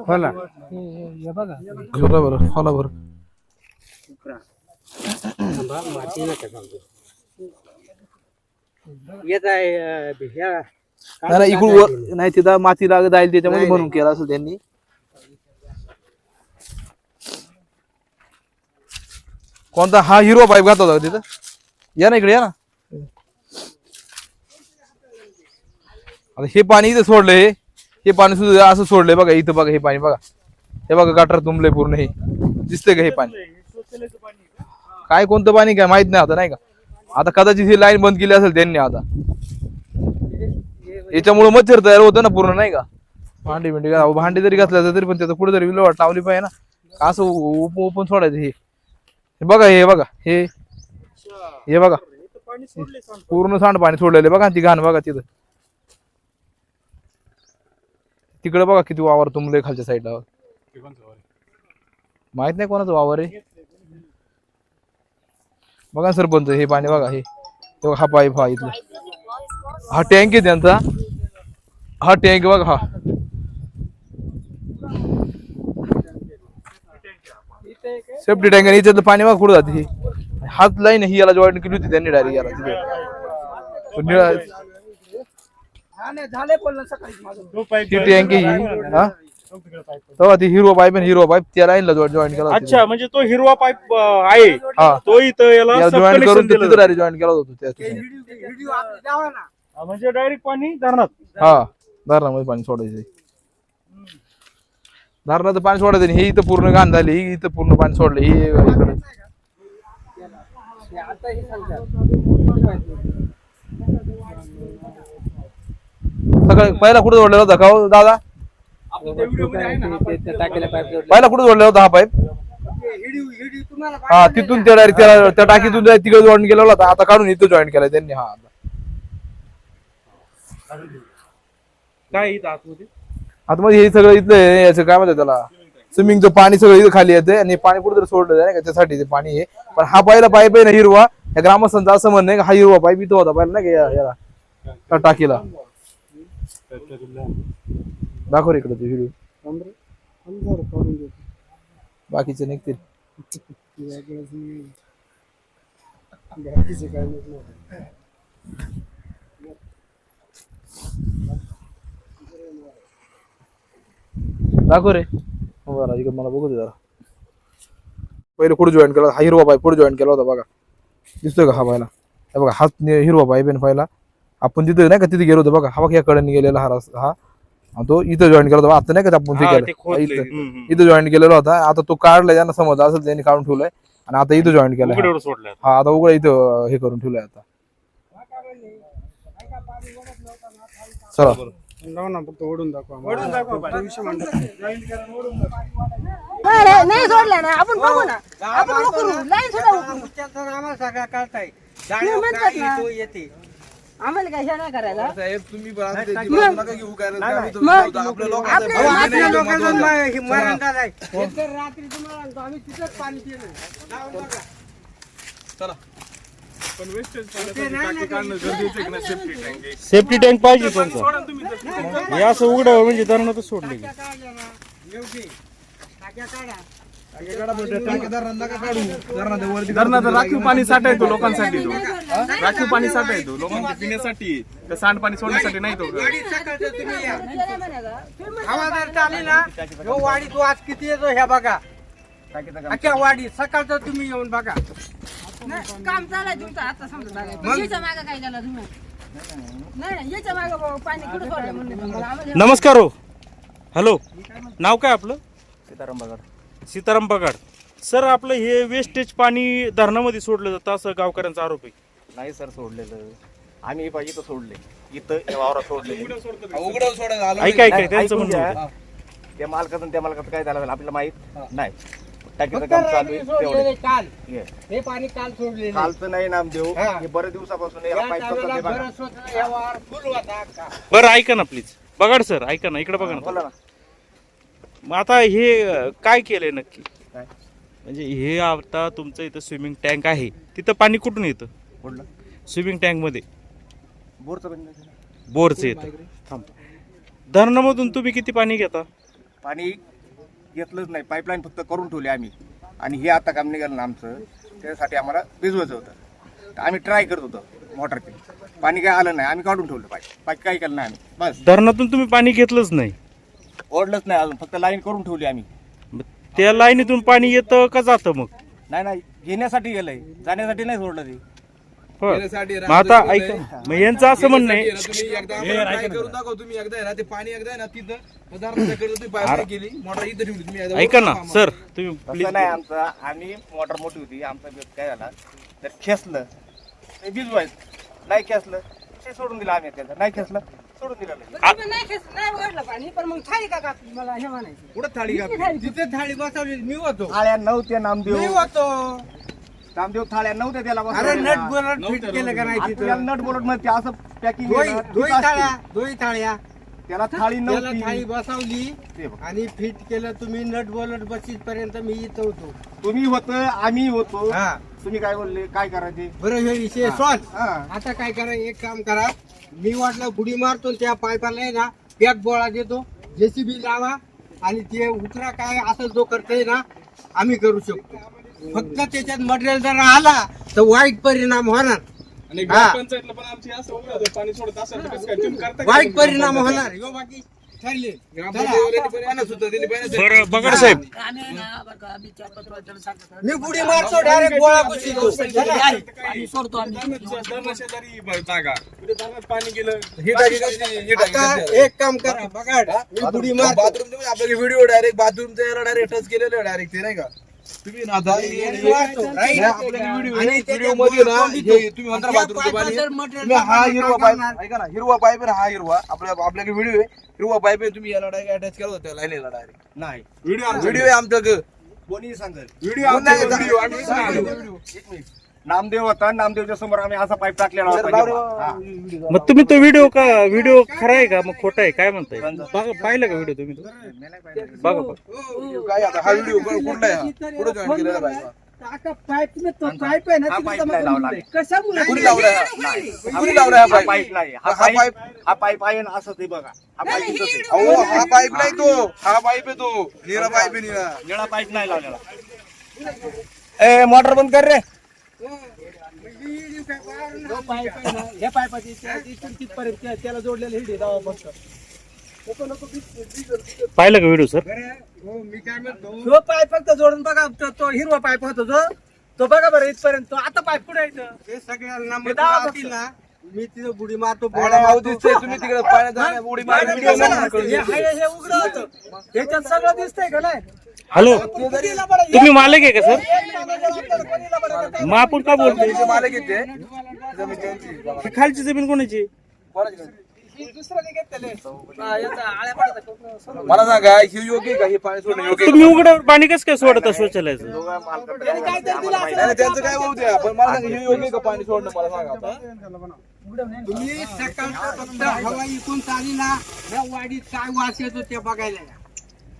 खोला. खोला बरं खोला बरं. येत आहे अं, ह्या नाही नाही, इकडून वर- नाही तिथं माती लागत जाईल त्याच्यामध्ये भरून केला असेल त्यांनी. कोणता? हा हिरो पाईप घातला होता तिथं? या ना इकडे या ना. आता हे पाणी इथं सोडलंय हे. हे पाणी सुद्धा असं सोडलंय बघा इथं बघा हे पाणी बघा. हे बघा गटार तुंबलंय पूर्ण हे. दिसतंय का हे पाणी? काय कोणतं पाणी काय माहीत नाही आता नाही का? आता कदाचित ही लाईन बंद केली असेल त्यांनी आता. याच्यामुळे मच्छर तयार होतं ना पूर्ण नाही का? भांडी बिंडी घा- भांडी जरी घातलं तरी पण त्याचं पुढे जरी विल्हेवाट लावली पाहिजे ना. असं ओपन ओपन सोडायचं हे? बघा हे बघा हे. हे बघा. पूर्ण सांड पाणी सोडलेलं बघा ती घाण बघा तिथं. तिकडे बघा किती वावर तुंबले खालच्या साईडला माहीत नाही कोणाचं वावर आहे. बघा सरपंच हे पाणी बघा हे. तो हा पाईप हा इथला. हा टँक आहे त्यांचा. हा टँक बघा हा. सेफ्टी टँक आणि याच्यातलं पाणी बघा कुठं जाते ही. हात लाईन ही याला जॉईन केली होती त्यांनी डायरेक्ट याला तिथे. तो टँक ही हा? तेव्हा ती हिरो पाईप आणि हिरो पाईप त्या लाईनला जॉईन केला होता अच्छा म्हणजे तो हिरवा पाईप आहे. हा. तो इथं याला जॉईन करून दिलं तिथं डायरेक्ट जॉईन केला होता त्या ठिकाणी. ना. हा, म्हणजे डायरेक्ट पाणी धरणात. हा धरणामध्ये पाणी सोडायचं धरणाचं पाणी सोडायचं नाही. हे इथं पूर्ण घाण झाली ही इथं पूर्ण पाणी सोडलं ही इकडे. आता हे सांगतात. सगळं पहिला कुठं जोडलेला होता? का हो, दादा टाकेला पाईप पहिला कुठं जोडलेला होता हा पाईप हा तिथून त्या डायरेक्ट त्या त्या टाकीतून direct तिकडे जॉईन केलेला होता. आता काढून इथं जॉईन केलाय त्यांनी. हा. काय इथं आतमध्ये? आता मध्ये हे सगळं इथलं आहे, याचं काय म्हणतात त्याला? स्विमिंगचं पाणी सगळं इथं खाली येते आणि पाणी कुठेतरी सोडलं नाही का त्यासाठी ते पाणी आहे. पण हा पहिला पाईप आहे ना हिरवा. या ग्रामस्थांचं असं म्हणणं आहे का हा हिरवा पाईप इथं होता पहिला नाही का या- याला? त्या टाकीला. दाखव रे इकडे ते व्हिडिओ बाकीचे निघतील दाखव रे हो बरं इकडे मला बघू दे जरा पहिले कुठे जॉईन केला हा हिरवा पाईप कुठे जॉईन केला होता बघा दिसतोय का हा पहिला हे बघा हाच नि- हिरवा पाईप आहे ना पहिला आपण तिथे नाही का तिथे गेलो होतो बघा. हा बघा या कडेने गेलेला हा रस्ता हा. तो इथं जॉईन केला होता. आता नाही का आपण हा, हा. इथं. इथं जॉईन केलेला होता. आता तो काढलाय ज्यांना समज असेल त्यांनी काढून ठेवलाय. आणि आता इथं जॉईन केलाय. हा. हा आता उघड इथं हे करून ठेवलंय आता. चला. नाही ना. आपण बघू ना. आपण लाईन सुद्धा आम्हाला सगळा म्हणतात ना. तो येते. आम्हाला काय हे नाही करायला साहेब तुम्ही मग आपल्या आपल्या मातीला लोकांचं म- मरण झालंय. एकतर रात्री तुम्हाला सांगतो, आम्ही तिथंच पाणी पिलं जाऊन बघा. ते नाही ना ते- सेफ्टी टँक पाहिजे त्यांचा. हे असं उघड्यावर म्हणजे धरणातच सोडले टाक्या काढल्या ना, एवढी. टाक्या काढा. धरणाचं राखीव पाणी साठा येतो लोकांसाठी तो. राखीव पाणी साठा येतो. लोकांच्या पिण्यासाठी सांडपाणी सोडण्यासाठी नाही तो. वाडी हवा जर चालली ना ह्यो तो आज किती येतो ह्या बघा अख्ख्या वाडी सकाळचं तुम्ही येऊन बघा. नाही, काम चालाय तुमचं आता समजा मागं? काय केलं तुम्ही? नाही नाही याच्या मागं बाबा पाणी कुठं सोडलं म्हणलं तुम्हाला आम्हाला नमस्कार हो. हॅलो. नाव काय आपलं? सीताराम पगाड सीताराम पगाड सर आपलं हे वेस्टेज पाणी धरणामध्ये सोडलं जातं असं गावकऱ्यांचा आरोप आहे. नाही सर सोडलेलं. आम्ही पाहिजे इथं सोडले. इथं या वावरात सोडले. ऐका ऐका त्यांचं म्हणणं होतं. त्या मालकाचं आणि त्या मालकाचं काय झालं आपल्याला माहीत नाही. टाकीचं फक्त काम चालू रात्री आहे सोडलेले तेवढे. काल. हे पाणी काल सोडलेले कालचं नाही नामदेव हा. हे दिवसापासून आहे. या हा पाईप टायमाला फक्त ते बघा. बरं ऐका ना प्लीज पगाड सर ऐका ना इकडे बघा ना. बोला ना. मग आता हे काय केलंय नक्की? काय? म्हणजे हे आता तुमचं इथं स्विमिंग टँक आहे. तिथं पाणी कुठून येतं? स्विमिंग टँकमध्ये. बोरचं पण नाही. बोरचं येतं. थांब. धरणामधून तुम्ही किती पाणी घेता? पाणी घेतलंच नाही. पाईपलाईन फक्त करून ठेवली आम्ही. आणि हे आता काम निघालं ना आमचं. त्यासाठी आम्हाला भिजवायचं होतं. तर आम्ही ट्राय करत होतो मोटरचे पाणी काय आलं नाही. आम्ही काढून ठेवलं पाईप पाईप काही केलं नाही आम्ही. बस. धरणातून तुम्ही पाणी घेतलंच नाही. ओढलंच नाही अजून. फक्त लाईन करून ठेवली आम्ही. मग त्या लाईनीतून पाणी येतं का जातं मग? नाही नाही. घेण्यासाठी गेलंय. जाण्यासाठी नाही सोडलं ते. होय. येण्यासाठी मग आता ऐका मग यांचं असं म्हणणं आहे. तुम्ही एकदा आम्हाला try करून दाखव तुम्ही एकदा आहे ना ते पाणी एकदा आहे ना तिथं तुम्ही केली. मोटर इथं ठेवली तुम्ही एकदा. ऐका ना सर तुम्ही प्लीज तसं नाही आमचं. आम्ही मोटर मोठी होती. आमचा बेस काय झाला? तर खेचलं. ते भिजवायचं नाही खेचलं. ते सोडून दिलं आम्ही त्याचं नाही खेचलं. सोडून दिलं लगेच. बरं, तुम्ही नाही खेच- नाही उघडलं पाणी पण मग थाळी का कापली मला हे म्हणायचं. कुठं थाळी घातली तिथे थाळी बसवली मी होतो. थाळ्या नव्हत्या नामदेव. मी होतो. नामदेव थाळ्या नव्हत्या त्याला अरे बसवलेल्या. नट बोलट फिट केलं का नाही तिथं? नट बोलत मध्ये असं पॅकिंग दोई दोई थाळ्या दोई थाळ्या. त्याला थाळी त्याला थाळी नव्हती बसवली ते बघ. आणि फिट केलं तुम्ही नट बोलट बसीत पर्यंत मी इथं होतो. तुम्ही होत आम्ही होतो. हा. तुम्ही काय बोलले? काय करायचे? बरं हे विषय सॉल्व हा. आता काय करा एक काम करा. मी वाटलं बुडी मारतो आणि त्या पायपाला आहे ना पॅक गोळा देतो. जेसीबी लावा आणि ते उकरा काय असं जो करतोय ना आम्ही करू शकतो. फक्त त्याच्यात मटेरियल जर आला तर वाईट परिणाम होणार. आणि हा. ग्रामपंचायतला पण आमची असं उघडं होतं, पाणी सोडत असेल तर कसं काय? तुम्ही करता का? वाईट परिणाम होणार. यो बाकी. बरं साहेब. मी बुडी मारतो डायरेक्ट गोळा धरणात पाणी गेलं. एक काम करा बघा मी बुडी मारतो. बाथरूम आपल्याला व्हिडिओ डायरेक्ट बाथरूमच्या याला डायरेक्ट टच केलेलं डायरेक्ट ते नाही का? तुम्ही ना आता व्हिडिओमध्ये ना हे तुम्ही म्हणता या हा हिरवा पाईप? ऐका ना हिरवा पाईप आहे हा हिरवा. आपल्या आपल्याकडे व्हिडिओ आहे. हिरवा पाईप आहे तुम्ही याला डायरेक्ट अटॅच केला होता लाईनीला डायरेक्ट नाही. व्हिडिओ व्हिडिओ आहे आमच्याकडे कोणी सांगेल व्हिडिओ व्हिडिओ. एक मिनिट नामदेव होता नामदेवच्या समोर आम्ही असा पाईप टाकलेला होता. जेव्हा. हा. मग तुम्ही तो व्हिडिओ का व्हिडिओ खरा आहे का? मग खोटा आहे काय म्हणताय? बघा पाहिलं का व्हिडिओ तुम्ही तो? बघा बघा. काय आता हा व्हिडिओ कुठला आहे हा? कुठं जॉईन केलेला पाईप आता पाईप में तो पाईप आहे ना हा तिथे पाईप जमा नाही करून लावला. दे. कशामुळे? कुणी लावलाय हा? कुणी लावलाय हा हा पाईप? पाईप नाही. हा हा पाईप पाईप हा पाईप आहे ना असं ते बघा. हा पाईप इथंच आहे. अहो हा पाईप नाही तो. हा पाईप आहे तो. निळा पाईप आहे निळा. निळा पाईप नाही लावलेला. ए मोटर बंद कर रे. जो पाईप आहे ना या पाईपाची त्या- इथून तिथपर्यंत त्या- त्याला जोडलेलं हिडी दावा फक्त पाहिलं का व्हिडिओ सर हो, मी काय म्हणतो? जो पाईप फक्त जोडून बघा तो- तो हिरवा पाईप होतो जो. तो बघा बरं इथपर्यंत. तो आता पाईप कुठे हे सगळ्यांना ना मी तिथं बुडी मारतो भाऊ मारतो. दिसतंय तुम्ही तिकडे पाण्यात जाण्या उडी मारून हे हे उघडं होतं. ह्याच्यात सगळं दिसतंय का नाही? हॅलो. तुम्ही मालक आहे का सर? मग आपण का बोलतोय? मालक येते. ही खालची जमीन कोणाची. हा. मला सांगा हे योग्य का? हे पाणी सोडणं योग्य तुम्ही उघड्यावर पाणी कसं काय सोडता शौचालयाचं? नाही, त्यांचं काय होऊ द्या पण मला सांगा हे योग्य का पाणी सोडणं? मला सांगा आता. तुम्ही सकाळचा फक्त हवा इकून चाली ना या वाडीत काय वास येतो ते बघायला.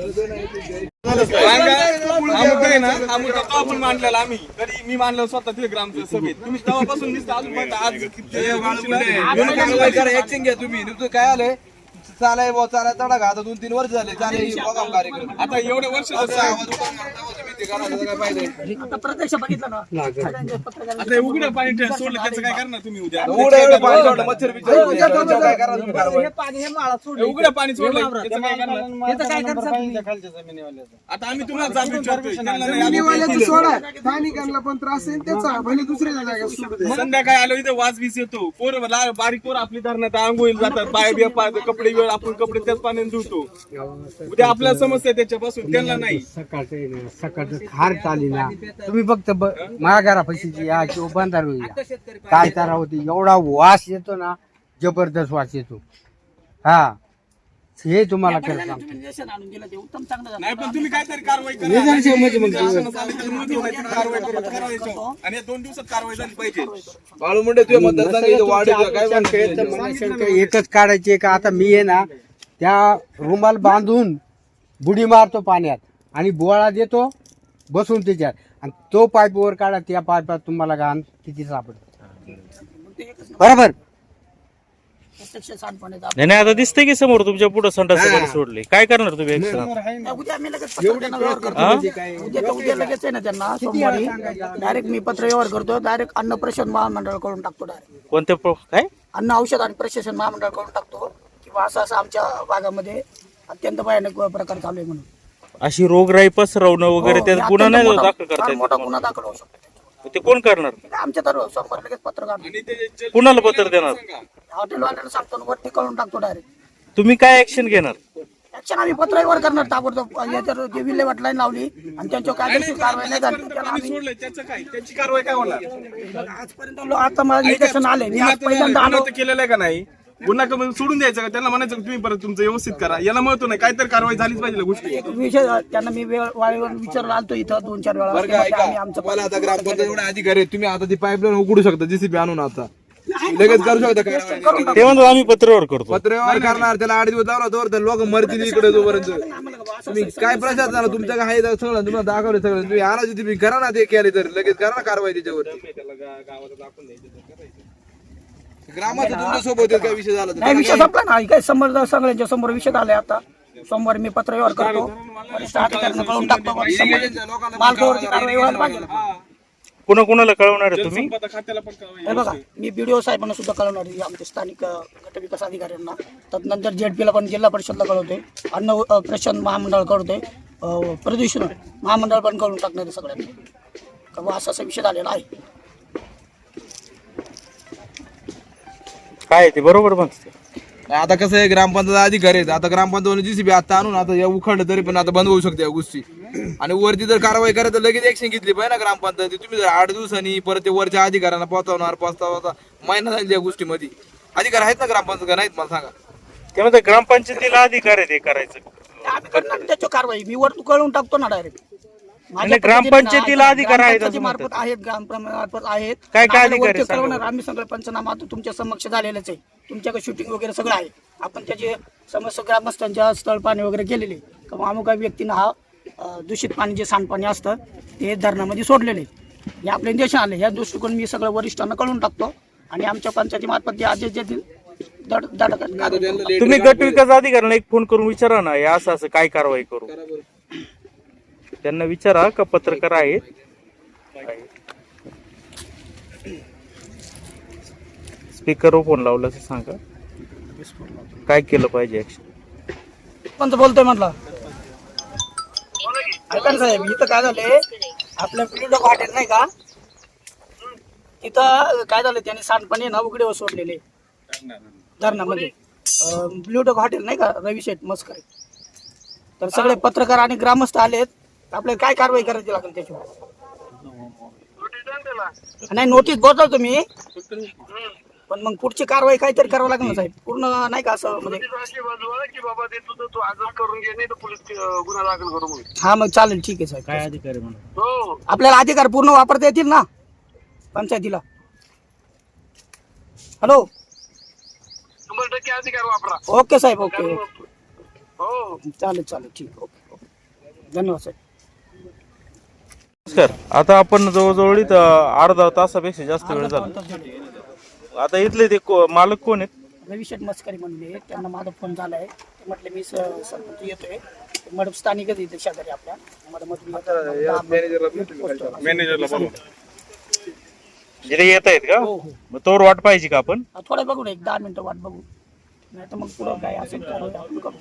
हा मुद्दा आहे ना हा मुद्दा तो आपण मांडलेला आम्ही. कधी मी मांडलं स्वतः तिथे ग्रामच्या सभेत तुम्ही तेव्हापासून दिसता अजून पण आज ऍक्शन घ्या तुम्ही. काय आलंय? चालाय बुवा, चालाय तडा आता दोन तीन वर्ष झाले चालेल कार्यक्रम. आता एवढ्या वर्ष आता? आता हे उघडं पाणी सोडलं त्याचं काय करणार तुम्ही उद्या? एवढं एवढं पाणी सोडलं, मच्छर बिच्छर होते. त्याच्यावर काय करा तुम्ही कारवाई? हे पाणी हे माळा हे सोडलं. उघडं पाणी सोडलं त्याचं काय करणार? याचं काय करणार तुम्ही? आता आम्ही तुम्हाला जाब विचारतोय त्यांना नाही जमिनीवाल्याचं आलं. सोडा. स्थानिकांना पण त्रास आहे त्याचा भले दुसऱ्या जागा सोडू दे संध्याकाळी आलो इथे वाज बीस येतो. पोर बारीक पोर आपली धरणात आंघोळीला जातात. पाय बिया पाय कपडे वेळ आपण कपडे त्याच पाण्याने धुतो. उद्या आपल्याला समस्या आहे त्याच्यापासून त्यांना नाही. सकाळचं आहे ना सकाळचं खार चाली ना तुम्ही फक्त ब- माझ्या घरापाशीची या किंवा बंधार या. काय तारा होती एवढा वास येतो ना जबरदस्त वास येतो. हा. हे तुम्हाला खरं पहिल्यांदा सांगतो. तुम्ही निदर्शन आणून दिलं ते उत्तम चांगलं झालं. नाही पण तुम्ही काहीतरी कारवाई म्हणजे तर. आणि दोन दिवसात कारवाई झाली पाहिजे. बाळू मुंडे मतदारसंघ तर एकच काढायची का आता मी आहे ना त्या रुमाल बांधून बुडी मारतो पाण्यात आणि बोळा देतो. बसून त्याच्यात आणि तो पाईप वर काढा त्या पाईपात तुम्हाला घाण किती सापडत. बरोबर? प्रत्यक्ष सांडपाण्याचा नाही नाही आता दिसतंय की समोर तुमच्यापुढे संडास वगैरे सोडले. काय करणार तुम्ही उद्या आम्ही लगेच पत्र त्यांना व्यवहार करतो. उद्या लगेच आहे ना त्यांना सोमवारी. डायरेक्ट मी पत्र व्यवहार करतो डायरेक्ट अन्न प्रशासन महामंडळ करून टाकतो डायरेक्ट कोणत्या प्र- काय? अन्न औषध आणि प्रशासन महामंडळ करून टाकतो. किंवा असं असं आमच्या भागामध्ये अत्यंत भयानक प्रकार चालू आहे म्हणून. अशी रोगराई पसरवणं वगैरे हो, त्यात मी गुन्हा नाही मोठा- दाखल फार करता मोठा येत गुन्हा दाखल होऊ शकतो. ते कोण करणार? आमच्या तर सोमवार लगेच पत्र काढतो कुणाला पत्र देणार? हॉटेलवाल्याला सांगतो आणि वरती कळून टाकतो डायरेक्ट तुम्ही काय ऍक्शन घेणार? ऍक्शन आम्ही पत्र व्यवहार करणार. ताबडतोब याच्यावर जे विल्हेवाट लाईन लावली आणि त्यांच्यावर कायदेशीर कारवाई नाही झाली. त्याला आम्ही त्याचं काय? त्याची कारवाई काय होणार? आजपर्यंत लो- आता मला निदर्शन आले. मी आज पहिल्यांदा आलो. केलेला आहे का नाही? गुन्हा कमी सोडून द्यायचं का? त्यांना म्हणायचं का तुम्ही परत तुमचं व्यवस्थित करा. याला महत्त्व नाही. काहीतरी कारवाई झालीच पाहिजे गोष्टी विषय त्यांना मी वेळ वाळीवर विचारला आलतो इथं दोन चार वेळा. बरं का आम्ही आमचं आता ग्रामपंचायत एवढे अधिकारी आहेत. तुम्ही आता ती पाईपलाईन उघडू शकता जीसीबी आणून आता. लगेच करू शकता काय ते म्हणतो आम्ही पत्रव्यवहार करतो. पत्र व्यवहार करणार त्याला आठ दिवस लावला तर लोक मरतील इकडे जोपर्यंत. तुम्ही काय प्रशासन झाला? तुमच्या काय आहे? सगळं तुम्हाला दाखवलं सगळं. तुम्ही आणा तुम्ही करा ना ते केले तर लगेच करा ना कारवाई त्याच्यावर ग्रामाचं तुमच्यासोबत काय विषय झाला तर नाही विषय संपला ना. काय समोर सगळ्यांच्या समोर विषय आले आता. सोमवारी मी पत्र व्यवहार करतो. वरिष्ठ अधिकाऱ्यांना कळून टाकतो. मालकावरती कारवाई व्हायला पाहिजे. कुणा कुणाला कळवणार आहे तुम्ही? हे बघा मी बीडीओ साहेबांना सुद्धा कळवणार आहे. आमच्या स्थानिक अ, गटविकास अधिकाऱ्यांना. तदनंतर जेडपीला पण जिल्हा परिषदला कळवते अन्न अ, प्रशासन महामंडळ कळवते अ, प्रदूषण महामंडळ पण कळून टाकणार आहे सगळ्यांना. का बुवा असा असा विषय झालेला आहे. काय ते बरोबर म्हणते. आता कसं आहे ग्रामपंचायत अधिकारी आहेत. आता ग्रामपंचायत जीसीबी आता आणून आता या उखंड तरी पण आता बंद होऊ शकते या गोष्टी. आणि वरती जर कारवाई करायचं तर लगेच ऍक्शन घेतली पाहिजे ना ग्रामपंचायत तुम्ही जर आठ दिवसांनी परत ते वरच्या अधिकाऱ्यांना पोहोचवणार पोहोचता महिना झाली या गोष्टीमध्ये. अधिकार आहेत ना ग्रामपंचायत नाहीत? मला सांगा. ते म्हणतात ग्रामपंचायतीला अधिकार आहे ते करायचं. आम्ही करणार त्याच्यावर कारवाई. मी वर कळवून टाकतो ना डायरेक्ट नाही, ग्रामपंचायतीला अधिकार आहेत असं म्हणतात. मार्फत आहेत ग्रामप्रमाणात आहेत. काय- काय आम्हाला अधिकार वरती आहे सांगा कळवणार आम्ही सगळं पंचनामा आता तुमच्या समक्ष झालेलंच आहे. तुमच्याकडे शूटिंग वगैरे सगळं आहे. आपण त्याचे समस्त ग्रामस्थांच्या स्थळ पाणी वगैरे केलेले किंवा अमुक काही व्यक्तीनं हा अं, दूषित पाणी जे सांडपाणी असतं ते धरणामध्ये सोडलेले आहे. हे आपले देश आले. ह्या दृष्टिकोन मी सगळं वरिष्ठांना कळून टाकतो. आणि आमच्या पंचायतीमार्फत जे आदेश देतील दड तुम्ही गट विकास अधिकाऱ्यांना एक फोन करून विचारा ना हे असं असं काय कारवाई करू? त्यांना विचारा का पत्रकार आहेत. स्पीकरवर फोन लावला असं सांगा. काय केलं पाहिजे ऍक्शन पण बोलतोय म्हटलं? ऐका ना साहेब इथं काय झालंय? आपल्या ब्ल्यू हॉटेल नाही का? तिथं काय झालं त्याने सांडपाणी ना उघडे सोडलेले. धरणामध्ये. ब्ल्यू डॉग हॉटेल नाही का? रवी शेठ मस्करे. तर सगळे पत्रकार आणि ग्रामस्थ आलेत. आपल्याला काय कारवाई करायची लागेल त्याच्यावर? नाही नोटीस बोलतो तुम्ही. पण मग पुढची कारवाई काहीतरी करावं लागेल ना साहेब. पूर्ण नाही का असं म्हणजे हा मग चालेल ठीक आहे साहेब. काय अधिकारी आपल्याला अधिकार पूर्ण वापरता येतील ना? पंचायतीला. हॅलो? ओके साहेब ओके ओके. चालेल चालेल ठीक ओके ओके. धन्यवाद साहेब. नमस्कार. आता आपण जवळजवळ इथं अर्धा तासापेक्षा जास्त वेळ झाला. आता इथले ते को- मालक कोण आहेत? रवी शेठ मस्करी म्हणून आहे. त्यांना माझा फोन झाला आहे ते म्हटले मी स- सरपंच येतोय. मॅडम स्थानिकच येते शेजारी आपल्या. मला मॅनेजरला जिथे येत आहेत का? हो हो. मग तोवर वाट पाहिजे का आपण? थोडं बघू ना एक दहा मिनिटं वाट बघू. नाही तर मग पुढं काय असेल कारवाई आपण करू.